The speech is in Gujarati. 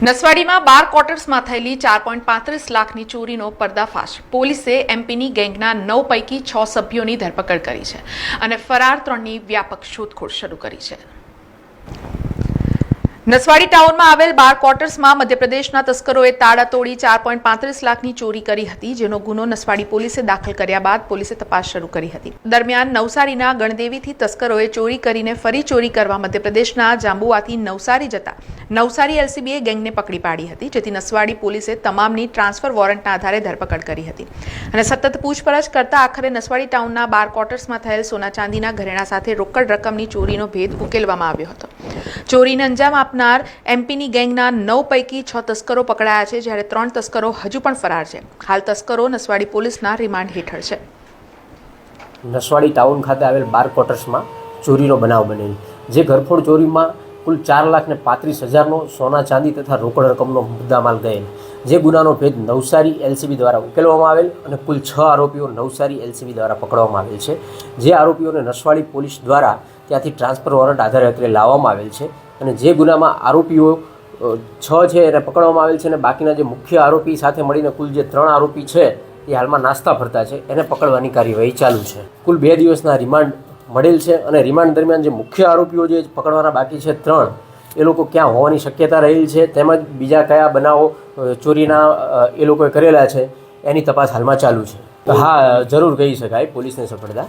નસવાડીમાં બાર ક્વાર્ટર્સમાં થયેલી ચાર પોઈન્ટ પાંત્રીસ લાખની ચોરીનો પર્દાફાશ. પોલીસે એમપીની ગેંગના નવ પૈકી છ સભ્યોની ધરપકડ કરી છે અને ફરાર ત્રણની વ્યાપક શોધખોળ શરૂ કરી છે. નસવાડી ટાઉનમાં આવેલ બાર ક્વાર્ટર્સમાં મધ્યપ્રદેશના તસ્કરોએ તાળા તોડી ચાર પોઈન્ટ પાંત્રીસ લાખની ચોરી કરી હતી, જેનો ગુનો નસવાડી પોલીસે દાખલ કર્યા બાદ પોલીસે તપાસ શરૂ કરી હતી. દરમિયાન નવસારીના ગણદેવીથી તસ્કરોએ ચોરી કરીને ફરી ચોરી કરવા મધ્યપ્રદેશના જાંબુઆથી નવસારી જતા નવસારી એલસીબીએ ગેંગને પકડી પાડી હતી, જેથી નસવાડી પોલીસે તમામની ટ્રાન્સફર વોરંટના આધારે ધરપકડ કરી હતી. અને સતત પૂછપરછ કરતા આખરે નસવાડી ટાઉનના બાર ક્વાર્ટર્સમાં થયેલ સોના ચાંદીના ઘરેણા સાથે રોકડ રકમની ચોરીનો ભેદ ઉકેલવામાં આવ્યો હતો. ચોરીને અંજામ આપનાર એમપીની ગેંગના નવ પૈકી છ તસ્કરો પકડાયા છે, જ્યારે ત્રણ તસ્કરો હજુ પણ ફરાર છે. હાલ તસ્કરો નસવાડી પોલીસના રિમાન્ડ હેઠળ છે. નસવાડી ટાઉન ખાતે આવેલ બાર ક્વાર્ટર્સમાં ચોરીનો બનાવ બનેલ. જે ઘરફોડ ચોરીમાં કુલ ચાર લાખ ને પાંત્રીસ હજારનો સોના, ચાંદી તથા રોકડ રકમનો મુદ્દામાલ ગયેલ. જે ગુનાનો ભેદ નવસારી એલસીબી દ્વારા ઉકેલવામાં આવેલ અને કુલ છ આરોપીઓ નવસારી એલસીબી દ્વારા પકડવામાં આવેલ છે. જે આરોપીઓને નસવાડી પોલીસ દ્વારા ત્યાંથી ટ્રાન્સફર વોરંટ આધારે અત્યારે લાવવામાં આવેલ છે અને જે ગુનામાં આરોપીઓ છ છે એને પકડવામાં આવેલ છે અને બાકીના જે મુખ્ય આરોપી સાથે મળીને કુલ જે ત્રણ આરોપી છે એ હાલમાં નાસ્તા ફરતા છે, એને પકડવાની કાર્યવાહી ચાલુ છે. કુલ બે દિવસના રિમાન્ડ મળેલ છે અને રિમાન્ડ દરમિયાન જે મુખ્ય આરોપીઓ જે પકડવાના બાકી છે ત્રણ, એ લોકો ક્યાં હોવાની શક્યતા રહેલી છે તેમજ બીજા કયા બનાવો ચોરીના એ લોકોએ કરેલા છે એની તપાસ હાલમાં ચાલુ છે. હા, જરૂર કહી શકાય પોલીસને સફળતા.